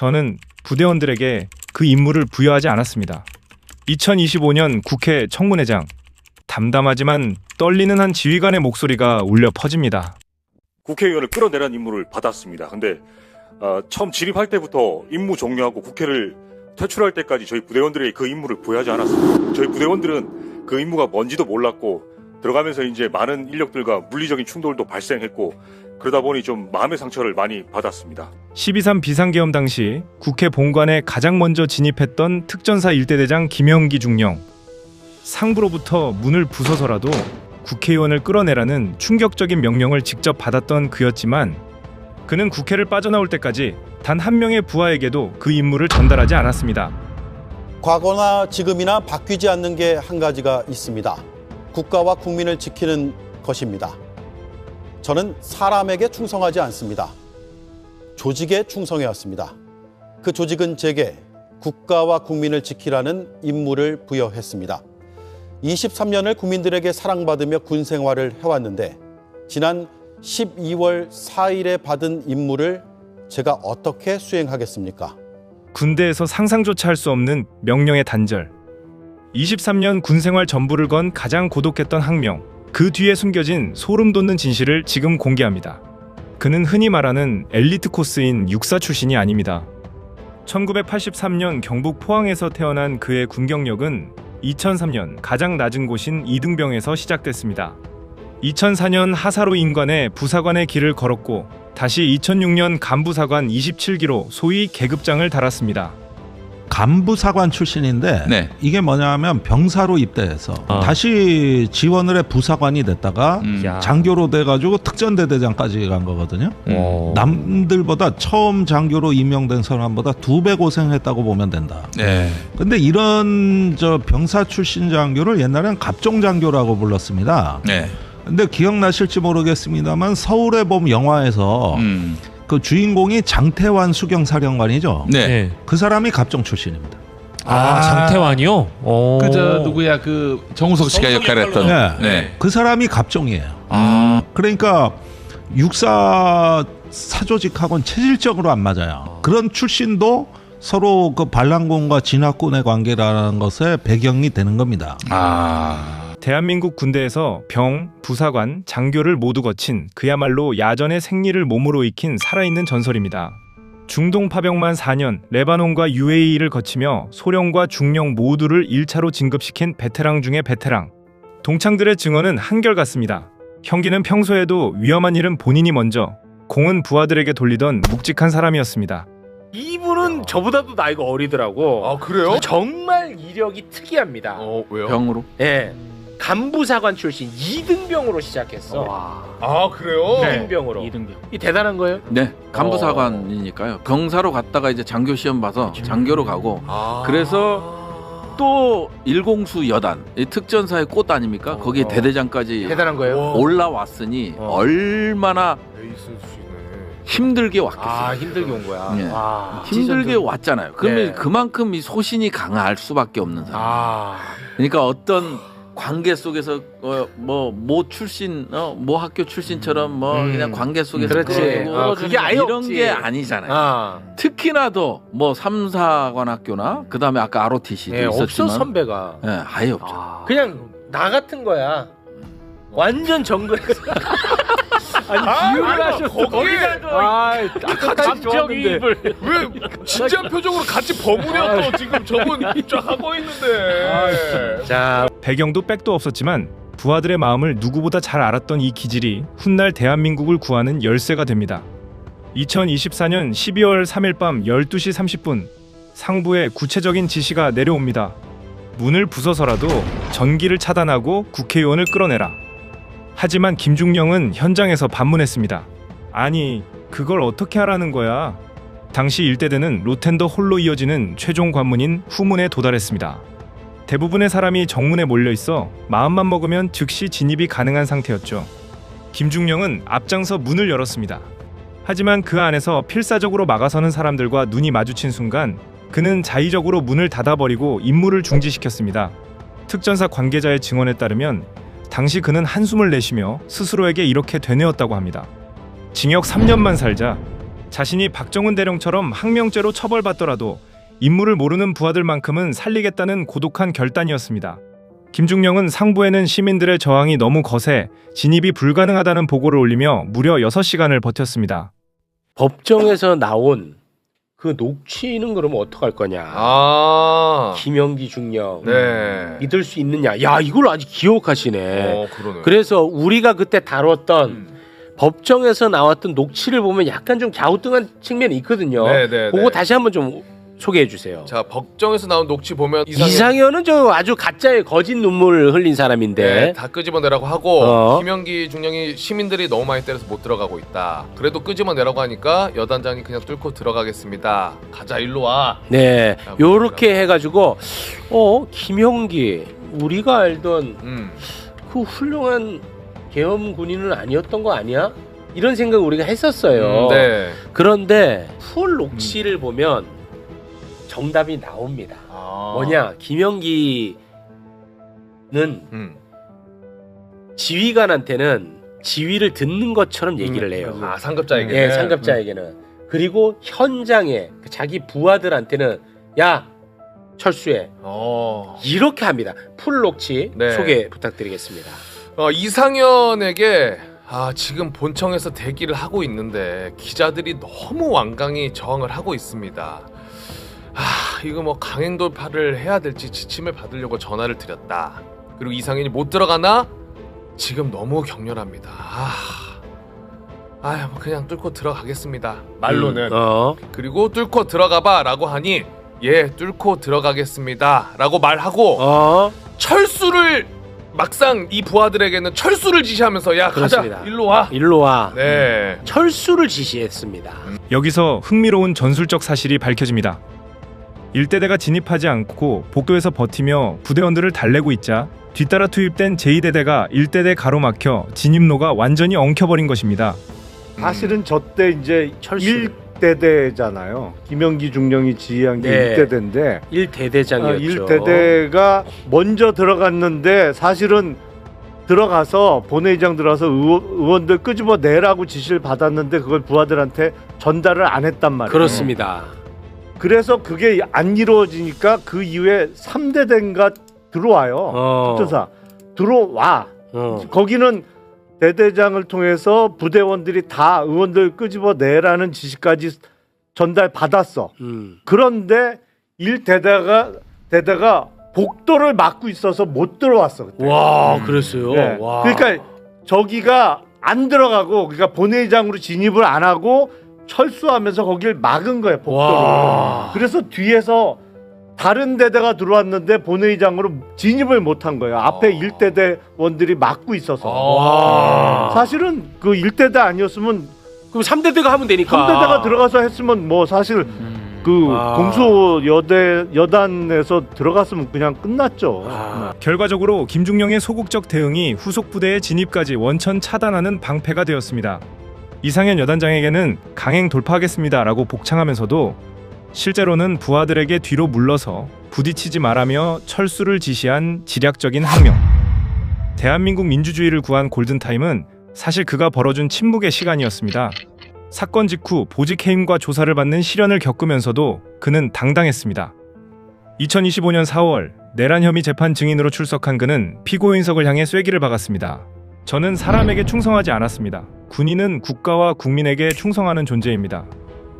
저는 부대원들에게 그 임무를 부여하지 않았습니다. 2025년 국회 청문회장 담담하지만 떨리는 한 지휘관의 목소리가 울려 퍼집니다. 국회의원을 끌어내라는 임무를 받았습니다. 근데 어, 처음 진입할 때부터 임무 종료하고 국회를 퇴출할 때까지 저희 부대원들에게 그 임무를 부여하지 않았습니다. 저희 부대원들은 그 임무가 뭔지도 몰랐고 들어가면서 이제 많은 인력들과 물리적인 충돌도 발생했고 그러다 보니 좀 마음의 상처를 많이 받았습니다. 12.3 비상계엄 당시 국회 본관에 가장 먼저 진입했던 특전사 일대대장 김영기 중령. 상부로부터 문을 부숴서라도 국회의원을 끌어내라는 충격적인 명령을 직접 받았던 그였지만 그는 국회를 빠져나올 때까지 단 한 명의 부하에게도 그 임무를 전달하지 않았습니다. 과거나 지금이나 바뀌지 않는 게 한 가지가 있습니다. 국가와 국민을 지키는 것입니다. 저는 사람에게 충성하지 않습니다. 조직에 충성해왔습니다. 그 조직은 제게 국가와 국민을 지키라는 임무를 부여했습니다. 23년을 국민들에게 사랑받으며 군 생활을 해왔는데 지난 12월 4일에 받은 임무를 제가 어떻게 수행하겠습니까? 군대에서 상상조차 할 수 없는 명령의 단절. 23년 군 생활 전부를 건 가장 고독했던 학명. 그 뒤에 숨겨진 소름 돋는 진실을 지금 공개합니다. 그는 흔히 말하는 엘리트 코스인 육사 출신이 아닙니다. 1983년 경북 포항에서 태어난 그의 군 경력은 2003년 가장 낮은 곳인 이등병에서 시작됐습니다. 2004년 하사로 인관에 부사관의 길을 걸었고 다시 2006년 간부사관 27기로 소위 계급장을 달았습니다. 간부 사관 출신인데 네. 이게 뭐냐면 병사로 입대해서 아. 다시 지원을 해 부사관이 됐다가 음. 야. 장교로 돼가지고 특전대 대장까지 간 거거든요. 어. 남들보다 처음 장교로 임명된 사람보다 두 배 고생했다고 보면 된다. 네. 근데 이런 저 병사 출신 장교를 옛날엔 갑종 장교라고 불렀습니다. 네. 근데 기억나실지 모르겠습니다만 서울의 봄 영화에서 음. 그 주인공이 장태환 수경 사령관이죠. 네. 네. 그 사람이 갑종 출신입니다. 아, 아. 장태환이요? 어. 그저 누구야 그 정우석 씨가 역할을 했던. 네. 네. 그 사람이 갑종이에요. 아. 그러니까 육사 사조직하고는 체질적으로 안 맞아요. 그런 출신도 서로 그 반란군과 진화군의 관계라는 것에 배경이 되는 겁니다. 아. 대한민국 군대에서 병, 부사관, 장교를 모두 거친 그야말로 야전의 생리를 몸으로 익힌 살아있는 전설입니다. 중동 파병만 4년, 레바논과 UAE를 거치며 소령과 중령 모두를 1차로 진급시킨 베테랑 중의 베테랑. 동창들의 증언은 한결같습니다. 형기는 평소에도 위험한 일은 본인이 먼저, 공은 부하들에게 돌리던 묵직한 사람이었습니다. 이분은 저보다도 나이가 어리더라고. 아 그래요? 정말 이력이 특이합니다. 어 왜요? 병으로. 예. 간부사관 출신 2등병으로 시작했어. 아 그래요? 네. 2등병으로. 2등병. 이 대단한 거예요? 네. 간부사관이니까요. 병사로 갔다가 이제 장교 시험 봐서 장교로 가고 아. 그래서 또 일공수 여단 이 특전사의 꽃 아닙니까? 거기에 어. 대대장까지 대단한 거예요? 와. 올라왔으니 어. 얼마나 에이스 수시네. 힘들게 왔겠어요. 아, 힘들게 온 거야. 예. 와. 힘들게 시즌 왔잖아요. 그러면 네. 그만큼 이 소신이 강할 수밖에 없는 사람. 아. 그러니까 어떤 관계 속에서 어, 뭐모 출신 어모 학교 출신처럼 뭐 음. 그냥 관계 속에서 그렇지. 어, 그게 아예 이런 없지. 게 아니잖아요. 아. 특히나도 뭐 삼사관 학교나 그다음에 아까 ROTC도 예, 없어 있었지만 선배가. 예, 아예 없죠. 그냥 나 같은 거야. 완전 정글에서. 아니 비유를 하셨어. 거기에- 아, 감정이입을. 왜 진지한 표정으로 같이 버무려 또 지금 저분 쫙 하고 있는데. 자, 배경도 백도 없었지만 부하들의 마음을 누구보다 잘 알았던 이 기질이 훗날 대한민국을 구하는 열쇠가 됩니다. 2024년 12월 3일 밤 12시 30분 상부에 구체적인 지시가 내려옵니다. 문을 부숴서라도 전기를 차단하고 국회의원을 끌어내라. 하지만 김중령은 현장에서 반문했습니다. 아니, 그걸 어떻게 하라는 거야? 당시 일대대는 로텐더 홀로 이어지는 최종 관문인 후문에 도달했습니다. 대부분의 사람이 정문에 몰려 있어 마음만 먹으면 즉시 진입이 가능한 상태였죠. 김중령은 앞장서 문을 열었습니다. 하지만 그 안에서 필사적으로 막아서는 사람들과 눈이 마주친 순간 그는 자의적으로 문을 닫아버리고 임무를 중지시켰습니다. 특전사 관계자의 증언에 따르면 당시 그는 한숨을 내쉬며 스스로에게 이렇게 되뇌었다고 합니다. 징역 3년만 살자 자신이 박정훈 대령처럼 항명죄로 처벌받더라도 인물을 모르는 부하들만큼은 살리겠다는 고독한 결단이었습니다. 김중령은 상부에는 시민들의 저항이 너무 거세 진입이 불가능하다는 보고를 올리며 무려 6시간을 버텼습니다. 법정에서 나온 그 녹취는 그러면 어떡할 거냐? 아. 김영기 중령 네. 믿을 수 있느냐? 야 이걸 아직 기억하시네. 어, 그러네. 그래서 우리가 그때 다뤘던 음. 법정에서 나왔던 녹취를 보면 약간 좀 갸우뚱한 측면이 있거든요. 네, 네, 그거 네. 다시 한번 좀 소개해 주세요. 자, 법정에서 나온 녹취 보면 이상형 이상현은 저 아주 가짜의 거짓 눈물 흘린 사람인데 네, 다 끄집어내라고 하고 어. 김영기 중령이 시민들이 너무 많이 때려서 못 들어가고 있다. 그래도 끄집어내라고 하니까 여단장이 그냥 뚫고 들어가겠습니다. 가자 일로 와. 네, 아, 요렇게 해가지고 어 김형기 우리가 알던 음. 그 훌륭한 계엄 군인은 아니었던 거 아니야? 이런 생각 우리가 했었어요. 음, 네. 그런데 풀 녹취를 보면 정답이 나옵니다. 아. 뭐냐 김영기는 음. 지휘관한테는 지휘를 듣는 것처럼 얘기를 해요. 아 상급자에게. 예, 상급자에게는 그리고 현장에 그 자기 부하들한테는 야 철수해 어. 이렇게 합니다. 풀 녹취 네. 소개 부탁드리겠습니다. 어, 이상현에게 아, 지금 본청에서 대기를 하고 있는데 기자들이 너무 완강히 저항을 하고 있습니다. 아, 이거 뭐 강행 돌파를 해야 될지 지침을 받으려고 전화를 드렸다. 그리고 이상현이 못 들어가나? 지금 너무 격렬합니다. 아, 아유, 뭐 그냥 뚫고 들어가겠습니다. 말로는. 음, 어. 그리고 뚫고 들어가봐라고 하니 예, 뚫고 들어가겠습니다라고 말하고 어. 철수를 막상 이 부하들에게는 철수를 지시하면서 야 그렇습니다. 가자 일로 와. 일로 와. 네. 철수를 지시했습니다. 여기서 흥미로운 전술적 사실이 밝혀집니다. 일대대가 진입하지 않고 복도에서 버티며 부대원들을 달래고 있자 뒤따라 투입된 제2대대가 일대대 가로막혀 진입로가 완전히 엉켜버린 것입니다. 사실은 저때 이제 철수. 1대대잖아요. 김영기 중령이 지휘한 게 네. 1대대인데 일 대대장이었죠. 아, 1대대가 먼저 들어갔는데 사실은 들어가서 본회의장 들어가서 의원, 의원 들 끄집어 내라고 지시를 받았는데 그걸 부하들한테 전달을 안 했단 말이에요. 그렇습니다. 그래서 그게 안 이루어지니까 그 이후에 3대 대인가 들어와요. 어. 특전사 들어와. 어. 거기는 대대장을 통해서 부대원들이 다 의원들 끄집어 내라는 지시까지 전달 받았어. 음. 그런데 일 대대가 대대가 복도를 막고 있어서 못 들어왔어. 그때. 와, 그랬어요. 네. 와. 그러니까 저기가 안 들어가고 그러니까 본회의장으로 진입을 안 하고 철수하면서 거길 막은 거예요. 복도를. 와. 그래서 뒤에서 다른 대대가 들어왔는데 본회의장으로 진입을 못한 거예요. 앞에 어. 일대대 원들이 막고 있어서. 와. 사실은 그 일대대 아니었으면 그럼 3대대가 하면 되니까. 3대대가 들어가서 했으면 뭐 사실 그 아. 공수 여대 여단에서 들어갔으면 그냥 끝났죠. 아. 결과적으로 김중령의 소극적 대응이 후속 부대의 진입까지 원천 차단하는 방패가 되었습니다. 이상현 여단장에게는 강행 돌파하겠습니다 라고 복창하면서도 실제로는 부하들에게 뒤로 물러서 부딪히지 말라며 철수를 지시한 지략적인 항명. 대한민국 민주주의를 구한 골든타임은 사실 그가 벌어준 침묵의 시간이었습니다. 사건 직후 보직 해임과 조사를 받는 시련을 겪으면서도 그는 당당했습니다. 2025년 4월 내란 혐의 재판 증인으로 출석한 그는 피고인석을 향해 쐐기를 박았습니다. 저는 사람에게 충성하지 않았습니다. 군인은 국가와 국민에게 충성하는 존재입니다.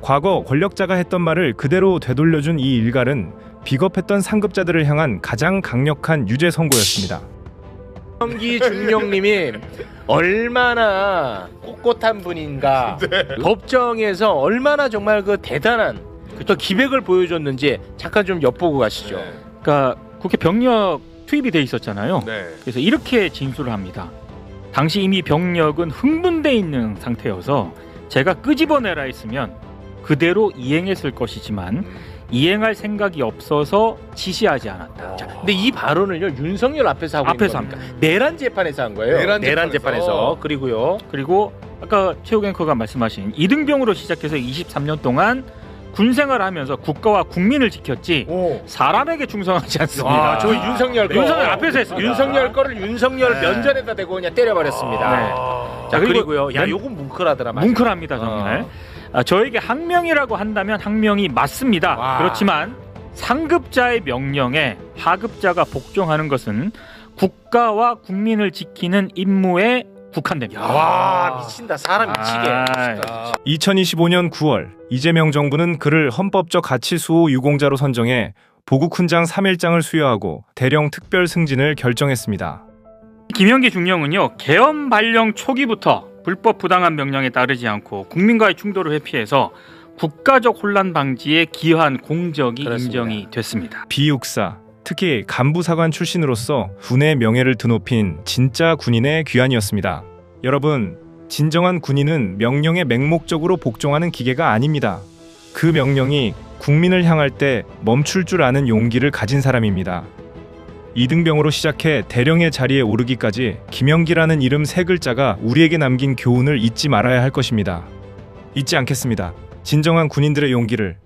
과거 권력자가 했던 말을 그대로 되돌려준 이 일갈은 비겁했던 상급자들을 향한 가장 강력한 유죄 선고였습니다. 성기 중령님이 얼마나 꼿꼿한 분인가 법정에서 얼마나 정말 그 대단한 그 기백을 보여줬는지 잠깐 좀 엿보고 가시죠. 네. 그러니까 국회 병력 투입이 돼 있었잖아요. 네. 그래서 이렇게 진술을 합니다. 당시 이미 병력은 흥분돼 있는 상태여서 제가 끄집어내라 했으면 그대로 이행했을 것이지만 음. 이행할 생각이 없어서 지시하지 않았다. 자, 근데 이 발언을요 윤석열 앞에서 하고 앞에서 겁니다. 내란 재판에서 한 거예요. 내란 내란, 재판에서. 재판에서. 그리고요. 그리고 아까 최욱 앵커가 말씀하신 이등병으로 시작해서 23년 동안 군 생활 하면서 국가와 국민을 지켰지 오. 사람에게 충성하지 않습니다. 아, 저 윤석열 거. 윤석열 앞에서 했습니다. 윤석열 거를 윤석열 면전에다 대고 그냥 때려버렸습니다. 아. 자 그리고 그리고요. 야 면- 요건 뭉클하더라. 맞아. 뭉클합니다 정말. 어. 아, 저에게 항명이라고 한다면 항명이 맞습니다. 와. 그렇지만 상급자의 명령에 하급자가 복종하는 것은 국가와 국민을 지키는 임무에 국한됩니다. 와 미친다 사람 미치게. 아, 2025년 9월 이재명 정부는 그를 헌법적 가치 수호 유공자로 선정해 보국 훈장 3일장을 수여하고 대령 특별 승진을 결정했습니다. 김영기 중령은요 계엄 발령 초기부터 불법 부당한 명령에 따르지 않고 국민과의 충돌을 회피해서 국가적 혼란 방지에 기여한 공적이 그렇습니다. 인정이 됐습니다. 비육사, 특히 간부사관 출신으로서 군의 명예를 드높인 진짜 군인의 귀환이었습니다. 여러분, 진정한 군인은 명령에 맹목적으로 복종하는 기계가 아닙니다. 그 명령이 국민을 향할 때 멈출 줄 아는 용기를 가진 사람입니다. 이등병으로 시작해 대령의 자리에 오르기까지 김영기라는 이름 세 글자가 우리에게 남긴 교훈을 잊지 말아야 할 것입니다. 잊지 않겠습니다. 진정한 군인들의 용기를